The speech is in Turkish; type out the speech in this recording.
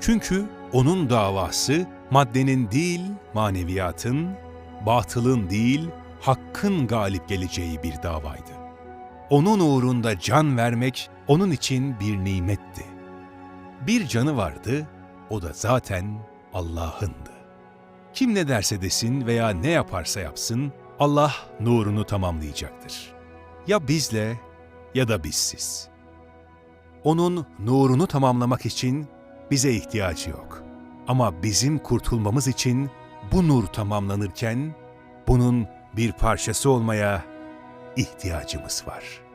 Çünkü onun davası maddenin değil maneviyatın, batılın değil hakkın galip geleceği bir davaydı. Onun uğrunda can vermek onun için bir nimetti. Bir canı vardı, o da zaten Allah'ındı. Kim ne derse desin veya ne yaparsa yapsın, Allah nurunu tamamlayacaktır. Ya bizle ya da bizsiz. Onun nurunu tamamlamak için bize ihtiyacı yok. Ama bizim kurtulmamız için bu nur tamamlanırken bunun bir parçası olmaya ihtiyacımız var.